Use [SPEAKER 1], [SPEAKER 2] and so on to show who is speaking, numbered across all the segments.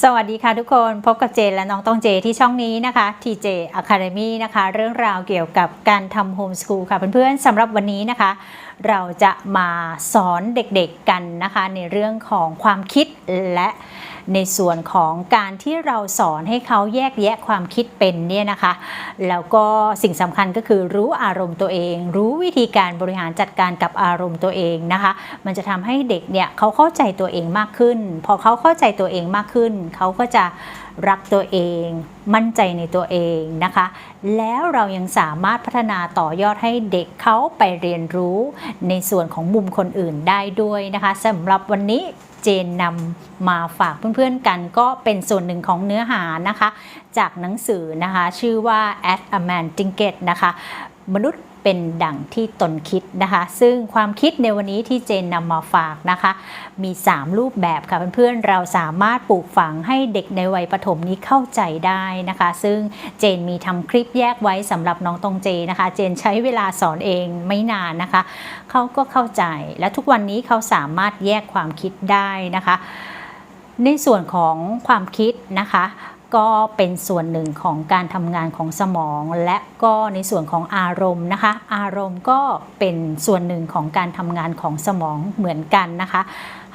[SPEAKER 1] สวัสดีค่ะทุกคนพบกับเจนและน้องต้องเจที่ช่องนี้นะคะ TJ Academy นะคะ เรื่องราวเกี่ยวกับการทำโฮมสกูลค่ะเพื่อนๆสำหรับวันนี้นะคะ เราจะมาสอนเด็กๆกันนะคะ ในเรื่องของความคิดและ ในส่วนของการที่เราสอนให้เขาแยกแยะความคิดเป็นเนี่ยนะคะแล้วก็สิ่งสำคัญก็คือรู้อารมณ์ตัวเอง รู้วิธีการบริหารจัดการกับอารมณ์ตัวเองนะคะ มันจะทำให้เด็กเนี่ยเขาเข้าใจตัวเองมากขึ้น พอเขาเข้าใจตัวเองมากขึ้น เขาก็จะรักตัวเอง มั่นใจในตัวเองนะคะ แล้วเรายังสามารถพัฒนาต่อยอดให้เด็กเขาไปเรียนรู้ในส่วนของมุมคนอื่นได้ด้วยนะคะสำหรับวันนี้ เจนนำมาฝากเพื่อนๆกันก็เป็นส่วนหนึ่งของเนื้อหานะคะ จากหนังสือนะคะ ชื่อว่า At a Man Tinket นะคะ มนุษย์ เป็นดั่งที่ตนคิดนะคะ ซึ่งความคิดในวันนี้ที่เจนนำมาฝากนะคะ มี 3 รูปแบบค่ะเพื่อนๆเราสามารถปลูกฝังให้เด็กในวัยประถมนี้เข้าใจได้นะคะ ซึ่งเจนมีทำคลิปแยกไว้สำหรับน้องตรงเจนะคะ เจนใช้เวลาสอนเองไม่นานนะคะเขาก็เข้าใจและทุกวันนี้เขาสามารถแยกความคิดได้นะคะ ในส่วนของความคิดนะคะ ก็เป็นส่วนหนึ่งของการทำงานของสมอง และก็ในส่วนของอารมณ์นะคะ อารมณ์ก็เป็นส่วนหนึ่งของการทำงานของสมองเหมือนกันนะคะ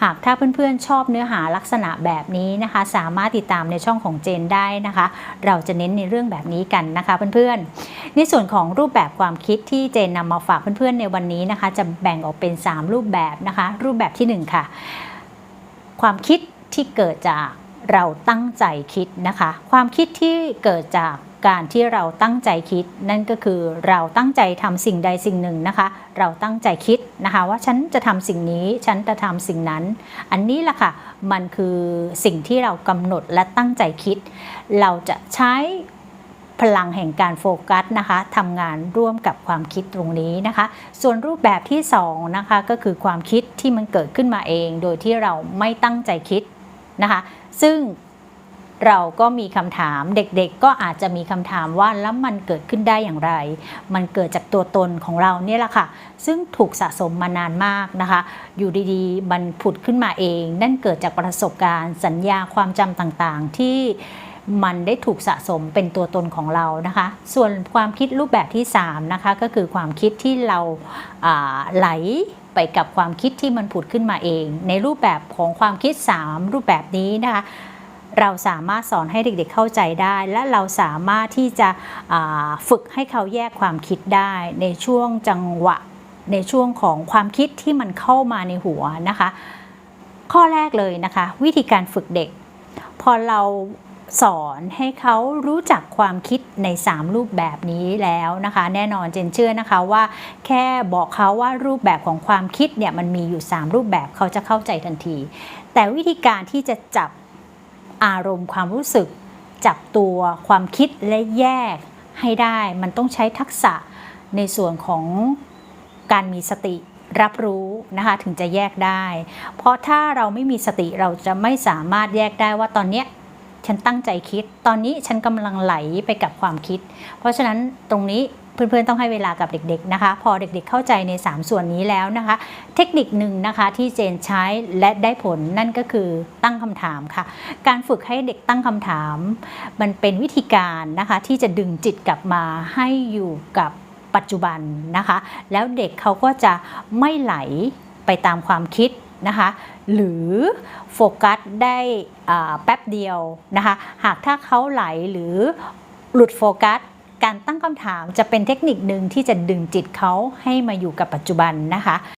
[SPEAKER 1] หากถ้าเพื่อนๆชอบเนื้อหาลักษณะแบบนี้นะคะ สามารถติดตามในช่องของเจนได้นะคะ เราจะเน้นในเรื่องแบบนี้กันนะคะเพื่อนๆ ในส่วนของรูปแบบความคิดที่เจนนำมาฝากเพื่อนๆในวันนี้นะคะ จะแบ่งออกเป็น 3 รูปแบบนะคะ รูปแบบที่ 1 ค่ะ ความคิดที่เกิดจาก เราตั้งใจคิดนะคะ ความคิดที่เกิดจากการที่เราตั้งใจคิด นั่นก็คือเราตั้งใจทำสิ่งใดสิ่งหนึ่งนะคะ เราตั้งใจคิดนะคะว่าฉันจะทำสิ่งนี้ฉันจะทำสิ่งนั้น อันนี้แหละค่ะมันคือสิ่งที่เรากำหนดและตั้งใจคิด เราจะใช้พลังแห่งการโฟกัสนะคะทำงานร่วมกับความคิดตรงนี้นะคะ ส่วนรูปแบบที่2นะคะก็คือความคิดที่มันเกิดขึ้นมาเอง โดยที่เราไม่ตั้งใจคิด นะคะ ซึ่งเราก็มีคำถามเด็กๆ ก็อาจจะมีคำถามว่าแล้วมันเกิดขึ้นได้อย่างไร มันเกิดจากตัวตนของเราเนี่ยแหละค่ะ ซึ่งถูกสะสมมานานมากนะคะ อยู่ดีๆ มันผุดขึ้นมาเอง นั่นเกิดจากประสบการณ์ สัญญาความจำต่างๆ ที่มันได้ถูกสะสมเป็นตัวตนของเรานะคะ ส่วนความคิดรูปแบบที่3นะคะก็คือความคิดที่เราไหล ไปกับความคิดที่มันผุดขึ้นมาเอง ในรูปแบบของความคิด 3 รูปแบบนี้นะคะเราสามารถสอนให้เด็กๆเข้าใจได้ และเราสามารถที่จะฝึกให้เขาแยกความคิดได้ ในช่วงจังหวะในช่วงของความคิดที่มันเข้ามาในหัวนะคะ ข้อแรกเลยนะคะ วิธีการฝึกเด็ก พอเรา สอนให้เขารู้จักความคิดใน 3 รูปแบบนี้แล้วนะคะ แน่นอนเจนเชื่อนะคะว่า แค่บอกเขาว่ารูปแบบของความคิดเนี่ยมันมีอยู่ 3 รูปแบบเขาจะเข้าใจทันที แต่วิธีการที่จะจับอารมณ์ความรู้สึก จับตัวความคิดและแยกให้ได้มันต้องใช้ทักษะในส่วนของการมีสติรับรู้นะคะถึงจะแยกได้ เพราะถ้าเราไม่มีสติเราจะไม่สามารถแยกได้ว่าตอนเนี้ย ฉันตั้งใจคิด ตอนนี้ฉันกำลังไหลไปกับความคิด เพราะฉะนั้นตรงนี้เพื่อนๆต้องให้เวลากับเด็กๆนะคะ พอเด็กๆเข้าใจใน 3 ส่วนนี้แล้วนะคะ เทคนิคหนึ่งนะคะที่เจนใช้และได้ผลนั่นก็คือตั้งคำถามค่ะ การฝึกให้เด็กตั้งคำถาม มันเป็นวิธีการนะคะที่จะดึงจิตกลับมาให้อยู่กับปัจจุบันนะคะ แล้วเด็กเขาก็จะไม่ไหลไปตามความคิด นะคะหรือโฟกัสได้แป๊บเดียวนะคะหากถ้าเขาไหลหรือหลุดโฟกัสการตั้งคำถามจะเป็นเทคนิคหนึ่งที่จะดึงจิตเขาให้มาอยู่กับปัจจุบันนะคะ